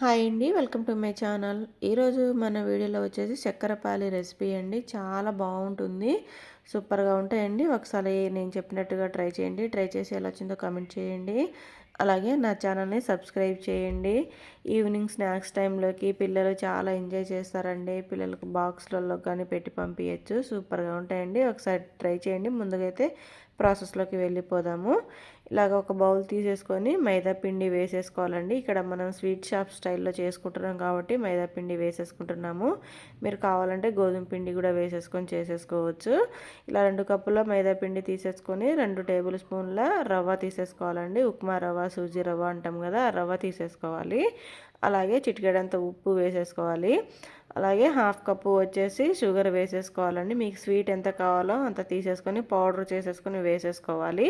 Hi అండి welcome to my channel. ఈరోజు మన వీడియోలో వచ్చేసి చక్కెరపాలి రెసిపీ అండి. చాలా బాగుంటుంది. సూపర్గా ఉంటాయండి. ఒకసారి నేను చెప్పినట్టుగా ట్రై చేయండి. ట్రై చేసి ఎలా వచ్చిందో కమెంట్ చేయండి. అలాగే నా ఛానల్ని సబ్స్క్రైబ్ చేయండి. ఈవినింగ్ స్నాక్స్ టైంలోకి పిల్లలు చాలా ఎంజాయ్ చేస్తారండి. పిల్లలకు బాక్స్లలో కానీ పెట్టి పంపించచ్చు. సూపర్గా ఉంటాయండి. ఒకసారి ట్రై చేయండి. ముందుగైతే ప్రాసెస్లోకి వెళ్ళిపోదాము. ఇలాగ ఒక బౌల్ తీసేసుకొని మైదా పిండి వేసేసుకోవాలండి. ఇక్కడ మనం స్వీట్ షాప్ స్టైల్లో చేసుకుంటున్నాం కాబట్టి మైదా పిండి వేసేసుకుంటున్నాము. మీరు కావాలంటే గోధుమ పిండి కూడా వేసేసుకొని చేసేసుకోవచ్చు. ఇలా రెండు కప్పుల మైదా పిండి తీసేసుకొని రెండు టేబుల్ స్పూన్ల రవ్వ తీసేసుకోవాలండి. ఉప్మా రవ్వ సూజీ రవ్వ అంటాం కదా రవ్వ తీసేసుకోవాలి. అలాగే చిటికెడంత ఉప్పు వేసేసుకోవాలి. అలాగే హాఫ్ కప్పు వచ్చేసి షుగర్ వేసేసుకోవాలండి. మీకు స్వీట్ ఎంత కావాలో అంత తీసేసుకొని పౌడర్ చేసేసుకొని వేసేసుకోవాలి.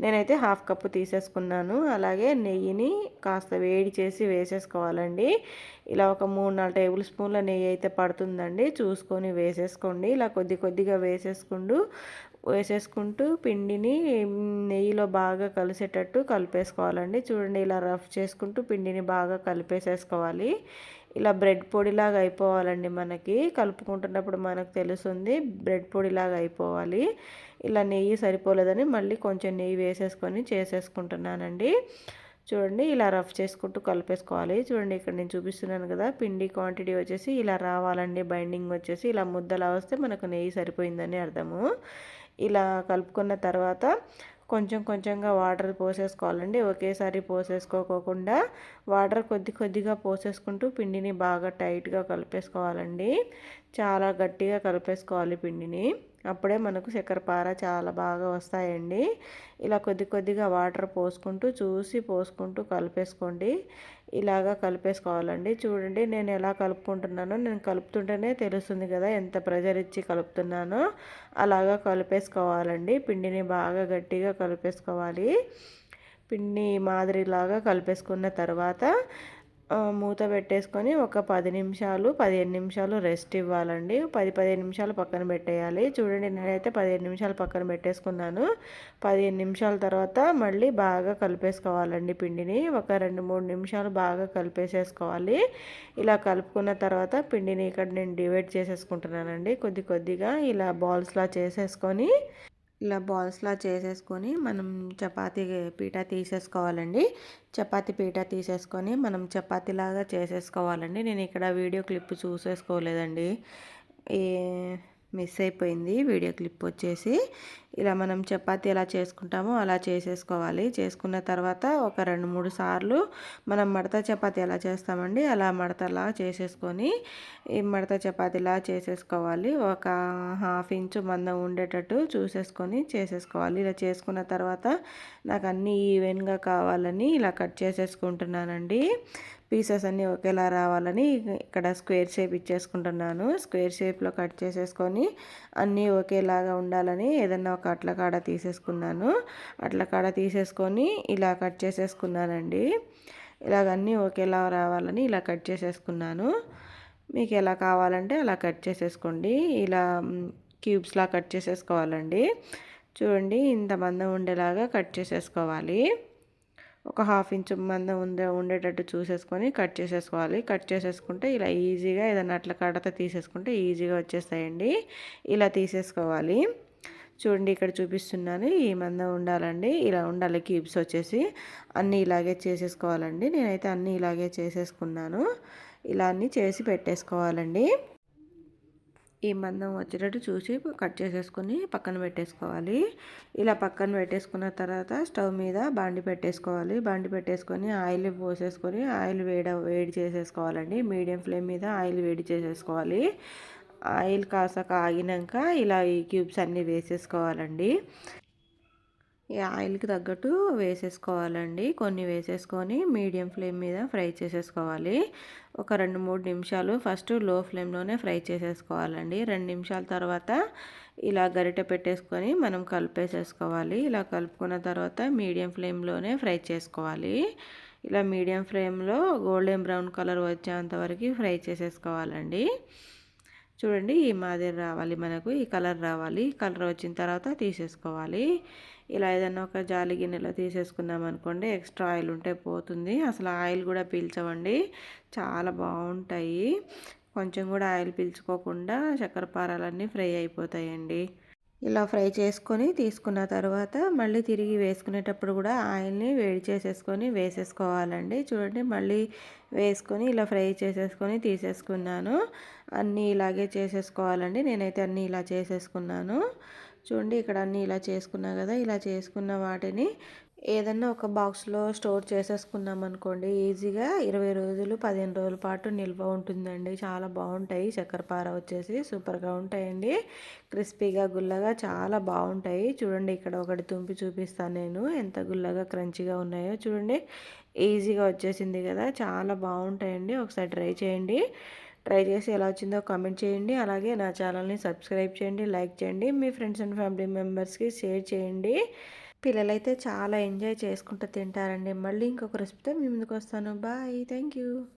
నేనైతే హాఫ్ కప్పు తీసేసుకున్నాను. అలాగే నెయ్యిని కాస్త వేడి చేసి వేసేసుకోవాలండి. ఇలా ఒక మూడు నాలుగు టేబుల్ స్పూన్ల నెయ్యి అయితే పడుతుందండి. చూసుకొని వేసేసుకోండి. ఇలా కొద్ది కొద్దిగా వేసేసుకుంటూ వేసేసుకుంటూ పిండిని నెయ్యిలో బాగా కలిసేటట్టు కలిపేసుకోవాలండి. చూడండి ఇలా రఫ్ చేసుకుంటూ పిండిని బాగా కలిపేసేసుకోవాలి. ఇలా బ్రెడ్ పొడిలాగా అయిపోవాలండి మనకి. కలుపుకుంటున్నప్పుడు మనకు తెలుస్తుంది బ్రెడ్ పొడిలాగా అయిపోవాలి. ఇలా నెయ్యి సరిపోలేదని మళ్ళీ కొంచెం నెయ్యి వేసేసుకొని చేసేసుకుంటున్నానండి. చూడండి ఇలా రఫ్ చేసుకుంటూ కలిపేసుకోవాలి. చూడండి ఇక్కడ నేను చూపిస్తున్నాను కదా పిండి క్వాంటిటీ వచ్చేసి ఇలా రావాలండి. బైండింగ్ వచ్చేసి ఇలా ముద్దలా వస్తే మనకు నెయ్యి సరిపోయిందని అర్థము. ఇలా కలుపుకున్న తర్వాత కొంచెం కొంచెంగా వాటర్ పోసేసుకోవాలండి. ఒకేసారి పోసేసుకోకుండా వాటర్ కొద్ది కొద్దిగా పోసేసుకుంటూ పిండిని బాగా టైట్గా కలిపేసుకోవాలండి. చాలా గట్టిగా కలిపేసుకోవాలి పిండిని. అప్పుడే మనకు చక్కెరపార చాలా బాగా వస్తాయండి. ఇలా కొద్ది కొద్దిగా వాటర్ పోసుకుంటూ చూసి పోసుకుంటూ కలిపేసుకోండి. ఇలాగా కలిపేసుకోవాలండి. చూడండి నేను ఎలా కలుపుకుంటున్నానో నేను కలుపుతుంటేనే తెలుస్తుంది కదా ఎంత ప్రెజర్ ఇచ్చి కలుపుతున్నానో. అలాగా కలిపేసుకోవాలండి. పిండిని బాగా గట్టిగా కలిపేసుకోవాలి. పిండి మాదిరిలాగా కలిపేసుకున్న తర్వాత మూత పెట్టేసుకొని ఒక పది నిమిషాలు పదిహేను నిమిషాలు రెస్ట్ ఇవ్వాలండి. పది పదిహేను నిమిషాలు పక్కన పెట్టేయాలి. చూడండి నేనైతే పదిహేను నిమిషాలు పక్కన పెట్టేసుకున్నాను. పదిహేను నిమిషాల తర్వాత మళ్ళీ బాగా కలిపేసుకోవాలండి పిండిని. ఒక రెండు మూడు నిమిషాలు బాగా కలిపేసేసుకోవాలి. ఇలా కలుపుకున్న తర్వాత పిండిని ఇక్కడ నేను డివైడ్ చేసేసుకుంటున్నానండి. కొద్ది కొద్దిగా ఇలా బాల్స్లా చేసేసుకొని ఇలా బాల్స్లా చేసేసుకొని మనం చపాతీ పీట తీసేసుకోవాలండి. చపాతీ పీట తీసేసుకొని మనం చపాతీలాగా చేసేసుకోవాలండి. నేను ఇక్కడ వీడియో క్లిప్ చూసేసుకోలేదండి. ఏ మిస్ అయిపోయింది. వీడియో క్లిప్ వచ్చేసి ఇలా మనం చపాతి ఎలా చేసుకుంటామో అలా చేసేసుకోవాలి. చేసుకున్న తర్వాత ఒక రెండు మూడు సార్లు మనం మడత చపాతి ఎలా చేస్తామండి? అలా మడతలా చేసేసుకొని ఈ మడత చపాతీలా చేసేసుకోవాలి. ఒక హాఫ్ ఇంచు మందం ఉండేటట్టు చూసేసుకొని చేసేసుకోవాలి. ఇలా చేసుకున్న తర్వాత నాకు అన్నీ ఈవెన్గా కావాలని ఇలా కట్ చేసేసుకుంటున్నానండి. పీసెస్ అన్నీ ఒకేలా రావాలని ఇక్కడ స్క్వేర్ షేప్ ఇచ్చేసుకుంటున్నాను. స్క్వేర్ షేప్లో కట్ చేసేసుకొని అన్నీ ఒకేలాగా ఉండాలని ఏదన్నా ఒక అట్ల కాడ తీసేసుకున్నాను. అట్ల కాడ తీసేసుకొని ఇలా కట్ చేసేసుకున్నానండి. ఇలాగన్నీ ఒకేలా రావాలని ఇలా కట్ చేసేసుకున్నాను. మీకు ఎలా కావాలంటే అలా కట్ చేసేసుకోండి. ఇలా క్యూబ్స్లా కట్ చేసేసుకోవాలండి. చూడండి ఇంత మందం ఉండేలాగా కట్ చేసేసుకోవాలి. ఒక హాఫ్ ఇంచ్ మందం ఉండే ఉండేటట్టు చూసేసుకొని కట్ చేసేసుకోవాలి. కట్ చేసేసుకుంటే ఇలా ఈజీగా ఏదైనా అట్లా కడత తీసేసుకుంటే ఈజీగా వచ్చేస్తాయండి. ఇలా తీసేసుకోవాలి. చూడండి ఇక్కడ చూపిస్తున్నాను. ఈ మందం ఉండాలండి. ఇలా ఉండాలి. క్యూబ్స్ వచ్చేసి అన్నీ ఇలాగే చేసేసుకోవాలండి. నేనైతే అన్నీ ఇలాగే చేసేసుకున్నాను. ఇలా అన్నీ చేసి పెట్టేసుకోవాలండి. ఈ మందం వచ్చేటట్టు చూసి కట్ చేసేసుకొని పక్కన పెట్టేసుకోవాలి. ఇలా పక్కన పెట్టేసుకున్న తర్వాత స్టవ్ మీద బాండి పెట్టేసుకోవాలి. బాండి పెట్టేసుకొని ఆయిల్ పోసేసుకొని ఆయిల్ వేడ వేడి చేసేసుకోవాలండి. మీడియం ఫ్లేమ్ మీద ఆయిల్ వేడి చేసేసుకోవాలి. ఆయిల్ కాసాక కాగినాక ఇలా ఈ క్యూబ్స్ అన్నీ వేసేసుకోవాలండి. ఈ ఆయిల్కి తగ్గట్టు వేసేసుకోవాలండి. కొన్ని వేసేసుకొని మీడియం ఫ్లేమ్ మీద ఫ్రై చేసేసుకోవాలి. ఒక రెండు మూడు నిమిషాలు ఫస్ట్లో ఫ్లేమ్లోనే ఫ్రై చేసేసుకోవాలండి. రెండు నిమిషాల తర్వాత ఇలా గరిటె పెట్టేసుకొని మనం కలిపేసేసుకోవాలి. ఇలా కలుపుకున్న తర్వాత మీడియం ఫ్లేమ్లోనే ఫ్రై చేసుకోవాలి. ఇలా మీడియం ఫ్లేమ్లో గోల్డెన్ బ్రౌన్ కలర్ వచ్చేంత వరకు ఫ్రై చేసేసుకోవాలండి. చూడండి ఈ మాదిరి రావాలి మనకు ఈ కలర్ రావాలి. కలర్ వచ్చిన తర్వాత తీసేసుకోవాలి. ఇలా ఏదైనా ఒక జాలి గిన్నెలో తీసేసుకున్నాం అనుకోండి ఎక్స్ట్రా ఆయిల్ ఉంటే పోతుంది. అసలు ఆయిల్ కూడా పీల్చవండి. చాలా బాగుంటాయి. కొంచెం కూడా ఆయిల్ పీల్చుకోకుండా చక్కెర పారాలన్నీ ఫ్రై అయిపోతాయండి. ఇలా ఫ్రై చేసుకొని తీసుకున్న తర్వాత మళ్ళీ తిరిగి వేసుకునేటప్పుడు కూడా ఆయిల్ని వేడి చేసేసుకొని వేసేసుకోవాలండి. చూడండి మళ్ళీ వేసుకొని ఇలా ఫ్రై చేసేసుకొని తీసేసుకున్నాను. అన్నీ ఇలాగే చేసేసుకోవాలండి. నేనైతే అన్నీ ఇలా చేసేసుకున్నాను. చూడండి ఇక్కడ అన్నీ ఇలా చేసుకున్నా కదా ఇలా చేసుకున్న వాటిని ఏదన్నా ఒక బాక్స్లో స్టోర్ చేసేసుకున్నాం అనుకోండి ఈజీగా ఇరవై రోజులు పదిహేను రోజుల పాటు నిల్వ ఉంటుందండి. చాలా బాగుంటాయి. చక్కెరపార వచ్చేసి సూపర్గా ఉంటాయండి. క్రిస్పీగా గుల్లగా చాలా బాగుంటాయి. చూడండి ఇక్కడ ఒకటి తుంపి చూపిస్తాను నేను. ఎంత గుల్లగా క్రంచిగా ఉన్నాయో చూడండి. ఈజీగా వచ్చేసింది కదా. చాలా బాగుంటాయండి. ఒకసారి ట్రై చేయండి. ట్రై చేసి ఎలా వచ్చిందో కామెంట్ చేయండి. అలాగే నా ఛానల్ని సబ్స్క్రైబ్ చేయండి లైక్ చేయండి. మీ ఫ్రెండ్స్ అండ్ ఫ్యామిలీ మెంబర్స్కి షేర్ చేయండి. పిల్లలైతే చాలా ఎంజాయ్ చేసుకుంటూ తింటారండి. మళ్ళీ ఇంకొక రెసిపీతో మీ ముందుకు వస్తాను. బాయ్. Thank you